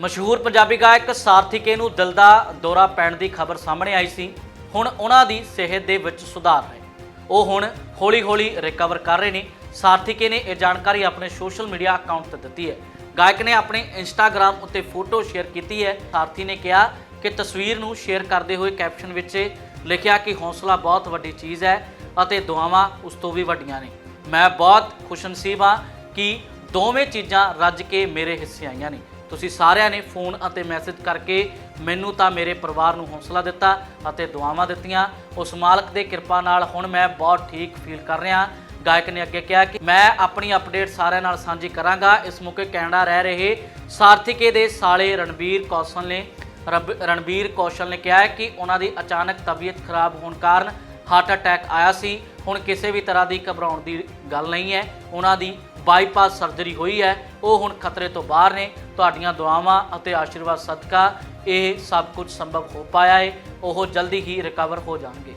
ਮਸ਼ਹੂਰ ਪੰਜਾਬੀ ਗਾਇਕ ਸਾਰਥੀਕੇ ਨੂੰ ਦਿਲ ਦਾ ਦੌਰਾ ਪੈਣ ਦੀ ਖਬਰ ਸਾਹਮਣੇ ਆਈ ਸੀ। ਹੁਣ ਉਹਨਾਂ ਦੀ ਸਿਹਤ ਦੇ ਵਿੱਚ ਸੁਧਾਰ ਹੈ। ਉਹ ਹੁਣ ਹੌਲੀ-ਹੌਲੀ ਰਿਕਵਰ ਕਰ ਰਹੇ ਨੇ। ਸਾਰਥੀਕੇ ਨੇ ਇਹ ਜਾਣਕਾਰੀ ਆਪਣੇ ਸੋਸ਼ਲ ਮੀਡੀਆ ਅਕਾਊਂਟ ਤੇ ਦਿੱਤੀ ਹੈ। ਗਾਇਕ ਨੇ ਆਪਣੇ ਇੰਸਟਾਗ੍ਰam ਉੱਤੇ ਫੋਟੋ ਸ਼ੇਅਰ ਕੀਤੀ ਹੈ। ਸਾਰਥੀ ਨੇ ਕਿਹਾ ਕਿ ਤਸਵੀਰ ਨੂੰ ਸ਼ੇਅਰ ਕਰਦੇ ਹੋਏ ਕੈਪਸ਼ਨ ਵਿੱਚ ਲਿਖਿਆ ਕਿ ਹੌਸਲਾ ਬਹੁਤ ਵੱਡੀ ਚੀਜ਼ ਹੈ ਅਤੇ ਦੁਆਵਾਂ ਉਸ ਤੋਂ ਵੀ ਵੱਡੀਆਂ ਨੇ। ਮੈਂ ਬਹੁਤ ਖੁਸ਼ਨਸੀਬ ਹਾਂ ਕਿ ਦੋਵੇਂ ਚੀਜ਼ਾਂ ਰੱਜ ਕੇ ਮੇਰੇ ਹਿੱਸੇ ਆਈਆਂ ਨੇ। ਤੁਸੀਂ ਸਾਰਿਆਂ ਨੇ ਫੋਨ ਅਤੇ ਮੈਸੇਜ ਕਰਕੇ ਮੈਨੂੰ ਤਾਂ ਮੇਰੇ ਪਰਿਵਾਰ ਨੂੰ ਹੌਸਲਾ ਦਿੱਤਾ ਅਤੇ ਦੁਆਵਾਂ ਦਿੱਤੀਆਂ। ਉਸ ਮਾਲਕ ਦੇ ਕਿਰਪਾ ਨਾਲ ਹੁਣ ਮੈਂ ਬਹੁਤ ਠੀਕ ਫੀਲ ਕਰ ਰਿਹਾ। ਗਾਇਕ ਨੇ ਅੱਗੇ ਕਿਹਾ ਕਿ ਮੈਂ ਆਪਣੀ ਅਪਡੇਟ ਸਾਰਿਆਂ ਨਾਲ ਸਾਂਝੀ ਕਰਾਂਗਾ। ਇਸ ਮੌਕੇ ਕੈਨੇਡਾ ਰਹਿ ਰਹੇ ਸਾਰਥੀਕੇ ਦੇ ਸਾਲੇ ਰਣਬੀਰ ਕੌਸ਼ਲ ਨੇ ਰਬ- ਰਣਬੀਰ ਕੌਸ਼ਲ ਨੇ ਕਿਹਾ ਕਿ ਉਹਨਾਂ ਦੀ ਅਚਾਨਕ ਤਬੀਅਤ ਖਰਾਬ ਹੋਣ ਕਾਰਨ ਹਾਰਟ ਅਟੈਕ ਆਇਆ ਸੀ। ਹੁਣ ਕਿਸੇ ਵੀ ਤਰ੍ਹਾਂ ਦੀ ਘਬਰਾਉਣ ਦੀ ਗੱਲ ਨਹੀਂ ਹੈ। ਉਹਨਾਂ ਦੀ ਬਾਈਪਾਸ ਸਰਜਰੀ ਹੋਈ ਹੈ, ਉਹ ਹੁਣ ਖਤਰੇ ਤੋਂ ਬਾਹਰ ਨੇ। ਤੁਹਾਡੀਆਂ ਦੁਆਵਾਂ ਅਤੇ ਆਸ਼ੀਰਵਾਦ ਸਦਕਾ ਇਹ ਸਭ ਕੁਝ ਸੰਭਵ ਹੋ ਪਾਇਆ ਹੈ ਉਹ ਜਲਦੀ ਹੀ ਰਿਕਵਰ ਹੋ ਜਾਣਗੇ।